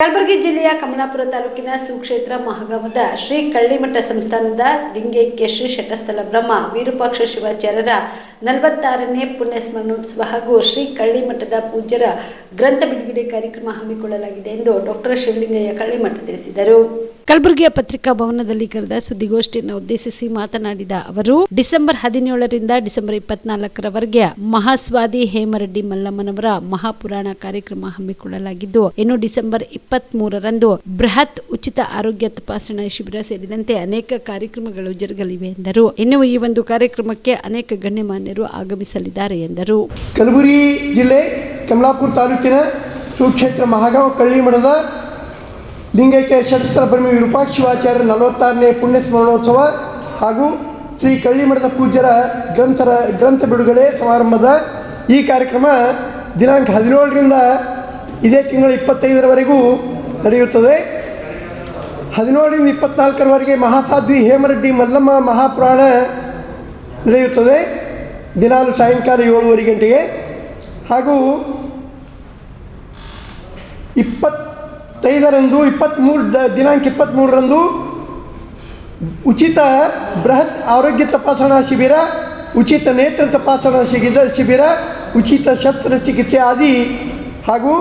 ಕಲಬುರಗಿ ಜಿಲ್ಲೆಯ ಕಮಲಾಪುರ ತಾಲೂಕಿನ ಸುಕ್ಷೇತ್ರ ಮಹಗಮದ ಶ್ರೀ ಕಳ್ಳಿಮಠ ಸಂಸ್ಥಾನದ ಲಿಂಗೈಕ್ಯ ಶ್ರೀ ಶಟಸ್ಥಲ ಬ್ರಹ್ಮ ವಿರೂಪಾಕ್ಷ ಶಿವಾಚಾರ್ಯರ ನಲವತ್ತಾರನೇ ಪುಣ್ಯ ಸ್ಮರಣೋತ್ಸವ ಹಾಗೂ ಶ್ರೀ ಕಳ್ಳಿಮಠದ ಪೂಜ್ಯರ ಗ್ರಂಥ ಬಿಡುಗಡೆ ಕಾರ್ಯಕ್ರಮ ಹಮ್ಮಿಕೊಳ್ಳಲಾಗಿದೆ ಎಂದು ಡಾಕ್ಟರ್ ಶಿವಲಿಂಗಯ್ಯ ಕಳ್ಳಿಮಠ ತಿಳಿಸಿದರು. ಕಲಬುರಗಿಯ ಪತ್ರಿಕಾ ಭವನದಲ್ಲಿ ಕರೆದ ಸುದ್ದಿಗೋಷ್ಠಿಯನ್ನು ಉದ್ದೇಶಿಸಿ ಮಾತನಾಡಿದ ಅವರು, ಡಿಸೆಂಬರ್ ಹದಿನೇಳರಿಂದ ಡಿಸೆಂಬರ್ ಇಪ್ಪತ್ನಾಲ್ಕರವರೆಗೆ ಮಹಾಸ್ವಾದಿ ಹೇಮರೆಡ್ಡಿ ಮಲ್ಲಮ್ಮನವರ ಮಹಾಪುರಾಣ ಕಾರ್ಯಕ್ರಮ ಹಮ್ಮಿಕೊಳ್ಳಲಾಗಿದ್ದು, ಇನ್ನು ಡಿಸೆಂಬರ್ ಇಪ್ಪತ್ತ್ ಮೂರರಂದು ಬೃಹತ್ ಉಚಿತ ಆರೋಗ್ಯ ತಪಾಸಣಾ ಶಿಬಿರ ಸೇರಿದಂತೆ ಅನೇಕ ಕಾರ್ಯಕ್ರಮಗಳು ಜರುಗಲಿವೆ ಎಂದರು. ಇನ್ನು ಈ ಒಂದು ಕಾರ್ಯಕ್ರಮಕ್ಕೆ ಅನೇಕ ಗಣ್ಯಮಾನ್ಯರು ಆಗಮಿಸಲಿದ್ದಾರೆ ಎಂದರು. ಕಲಬುರಗಿ ಜಿಲ್ಲೆ ಕಮಲಾಪುರ ತಾಲೂಕಿನ ಸುಕ್ಷೇತ್ರ ಮಹಾಗ ಕಳ್ಳಿ ಮಠದ ಲಿಂಗೈಕ್ಯ ಷಟ್ಸ್ಥಲ ಬ್ರಹ್ಮ ವಿರೂಪಾಕ್ಷ ಶಿವಾಚಾರ್ಯರ ನಲವತ್ತಾರನೇ ಪುಣ್ಯ ಸ್ಮರಣೋತ್ಸವ ಹಾಗೂ ಶ್ರೀ ಕಳ್ಳಿಮಠದ ಪೂಜ್ಯರ ಗ್ರಂಥರ ಗ್ರಂಥ ಬಿಡುಗಡೆ ಸಮಾರಂಭದ ಈ ಕಾರ್ಯಕ್ರಮ ದಿನಾಂಕ ಹದಿನೇಳರಿಂದ ಇದೇ ತಿಂಗಳ ಇಪ್ಪತ್ತೈದರವರೆಗೂ ನಡೆಯುತ್ತದೆ. ಹದಿನೇಳರಿಂದ ಇಪ್ಪತ್ನಾಲ್ಕರವರೆಗೆ ಮಹಾಸಾಧ್ವಿ ಹೇಮರೆಡ್ಡಿ ಮಲ್ಲಮ್ಮ ಮಹಾಪುರಾಣ ನಡೆಯುತ್ತದೆ. ದಿನಾಲು ಸಾಯಂಕಾಲ ಏಳುವರೆ ಗಂಟೆಗೆ ಹಾಗೂ ಇಪ್ಪತ್ತೈದರಂದು ಇಪ್ಪತ್ತ್ಮೂರು ದಿನಾಂಕ ಇಪ್ಪತ್ತ್ಮೂರರಂದು ಉಚಿತ ಬೃಹತ್ ಆರೋಗ್ಯ ತಪಾಸಣಾ ಶಿಬಿರ, ಉಚಿತ ನೇತ್ರ ತಪಾಸಣಾ ಶಿಬಿರ ಶಿಬಿರ, ಉಚಿತ ಶಸ್ತ್ರಚಿಕಿತ್ಸೆ ಆದಿ ಹಾಗೂ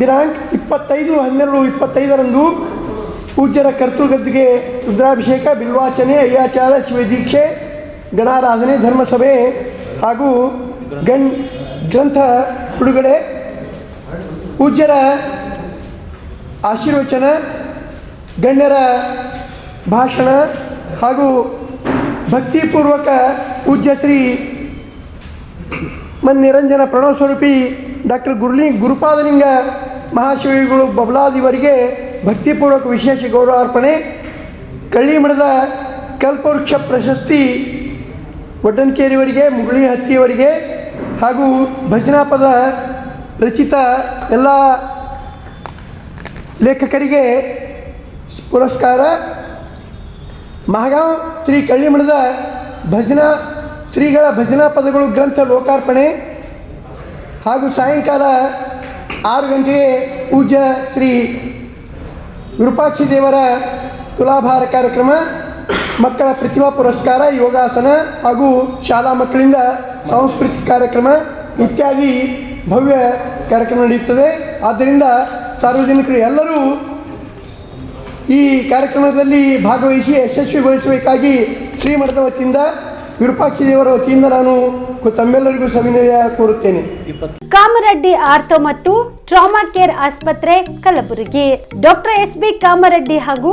ದಿನಾಂಕ ಇಪ್ಪತ್ತೈದು, ಹನ್ನೆರಡು, ಇಪ್ಪತ್ತೈದರಂದು ಪೂಜ್ಯರ ಕರ್ತೃಗದ್ದಿಗೆ ರುದ್ರಾಭಿಷೇಕ, ಬಿಲ್ವಾಚನೆ, ಅಯ್ಯಾಚಾರ, ಶಿವದೀಕ್ಷೆ, ಗಣಾರಾಧನೆ, ಧರ್ಮಸಭೆ ಹಾಗೂ ಗಣ್, ಗ್ರಂಥ ಬಿಡುಗಡೆ, ಪೂಜ್ಯರ ಆಶೀರ್ವಚನ, ಗಣ್ಯರ ಭಾಷಣ ಹಾಗೂ ಭಕ್ತಿಪೂರ್ವಕ ಪೂಜ್ಯ ಶ್ರೀ ಮನ್ನಿರಂಜನ ಪ್ರಣವ ಸ್ವರೂಪಿ ಡಾಕ್ಟರ್ ಗುರುಲಿ, ಗುರುಪಾದಲಿಂಗ ಮಹಾಶಿವಿಗಳು ಬಬಲಾದಿವರಿಗೆ ಭಕ್ತಿಪೂರ್ವಕ ವಿಶೇಷ ಗೌರವಾರ್ಪಣೆ ಕಳ್ಳಿಮಠದ ಕಲ್ಪವೃಕ್ಷ ಪ್ರಶಸ್ತಿ ಒಡ್ಡನ್ಕೇರಿಯವರಿಗೆ ಮುಗುಳಿ ಹತ್ತಿಯವರಿಗೆ ಹಾಗೂ ಭಜನಾ ಪದ ರಚಿತ ಎಲ್ಲ ಲೇಖಕರಿಗೆ ಪುರಸ್ಕಾರ. ಮಹಗಾಂವ್ ಶ್ರೀ ಕಳ್ಳಿಮಠದ ಭಜನಾ, ಶ್ರೀಗಳ ಭಜನಾ ಪದಗಳು ಗ್ರಂಥ ಲೋಕಾರ್ಪಣೆ ಹಾಗೂ ಸಾಯಂಕಾಲ ಆರು ಗಂಟೆಗೆ ಪೂಜ್ಯ ಶ್ರೀ ವಿರೂಪಾಕ್ಷಿ ದೇವರ ತುಲಾಭಾರ ಕಾರ್ಯಕ್ರಮ. ಮಕ್ಕಳ ಪ್ರತಿಭಾ ಪುರಸ್ಕಾರ, ಯೋಗಾಸನ ಹಾಗೂ ಶಾಲಾ ಮಕ್ಕಳಿಂದ ಸಾಂಸ್ಕೃತಿಕ ಕಾರ್ಯಕ್ರಮ ಇತ್ಯಾದಿ ಭವ್ಯ ಕಾರ್ಯಕ್ರಮ ನಡೆಯುತ್ತದೆ. ಆದ್ದರಿಂದ ಸಾರ್ವಜನಿಕರು ಎಲ್ಲರೂ ಈ ಕಾರ್ಯಕ್ರಮದಲ್ಲಿ ಭಾಗವಹಿಸಿ ಯಶಸ್ವಿಗೊಳಿಸಬೇಕಾಗಿ ಶ್ರೀಮಠದ ವತಿಯಿಂದ, ವಿರೂಪಾಕ್ಷಿ ದೇವರ ವತಿಯಿಂದ ನಾನು ತಮ್ಮೆಲ್ಲರಿಗೂ ಸವಿನಯ ಕೋರುತ್ತೇನೆ. ಕಾಮರೆಡ್ಡಿ ಆರ್ಥೋ ಮತ್ತು ಟ್ರಾಮಾ ಕೇರ್ ಆಸ್ಪತ್ರೆ Kalaburagi. Doctor S B Kamareddy ಹಾಗೂ